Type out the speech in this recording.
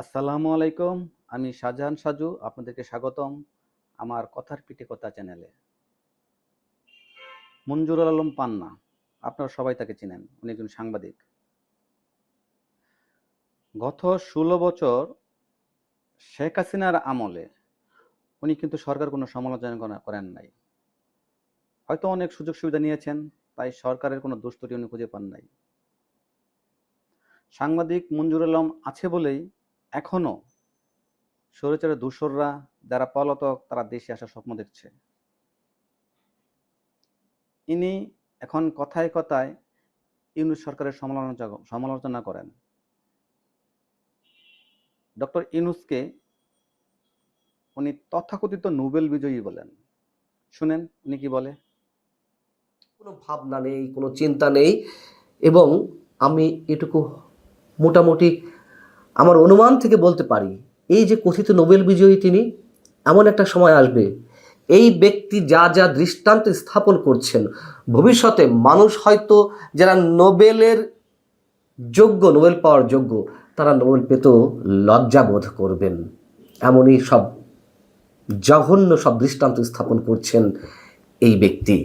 আসসালামু আলাইকুম, আমি শাহজাহান সাজু, আপনাদেরকে স্বাগতম আমার কথার পিঠে কথা চ্যানেলে। মঞ্জুরুল আলম পান্না, আপনারা সবাই তাকে চিনেন, উনি একজন সাংবাদিক। গত ষোলো বছর শেখ হাসিনার আমলে উনি কিন্তু সরকার কোনো সমালোচনা করেন নাই। হয়তো অনেক সুযোগ সুবিধা নিয়েছেন, তাই সরকারের কোনো দুষ্টুটি উনি খুঁজে পান নাই। সাংবাদিক মঞ্জুর আলম আছে বলেই এখনও স্বৈরাচারের দূষররা যারা পলাতক, তারা দেশে আসার স্বপ্ন দেখছে। ইনি এখন কথায় কথায় ইউনুস সরকারের সমালোচনা সমালোচনা করেন। ডক্টর ইউনুসকে উনি তথাকথিত নোবেল বিজয়ী বলেন। শুনেন উনি কি বলে? কোনো ভাবনা নেই, কোনো চিন্তা নেই, এবং আমি এটুকু মোটামুটি আমার অনুমান থেকে বলতে পারি, এই যে কথিত নোবেল বিজয়ী তিনি, এমন একটা সময় আসবে, এই ব্যক্তি যা যা দৃষ্টান্ত স্থাপন করছেন, ভবিষ্যতে মানুষ হয়তো যারা নোবেলের যোগ্য, নোবেল পাওয়ার যোগ্য, তারা নোবেল পেতেও লজ্জাবোধ করবেন। এমনই সব জঘন্য সব দৃষ্টান্ত স্থাপন করছেন এই ব্যক্তি।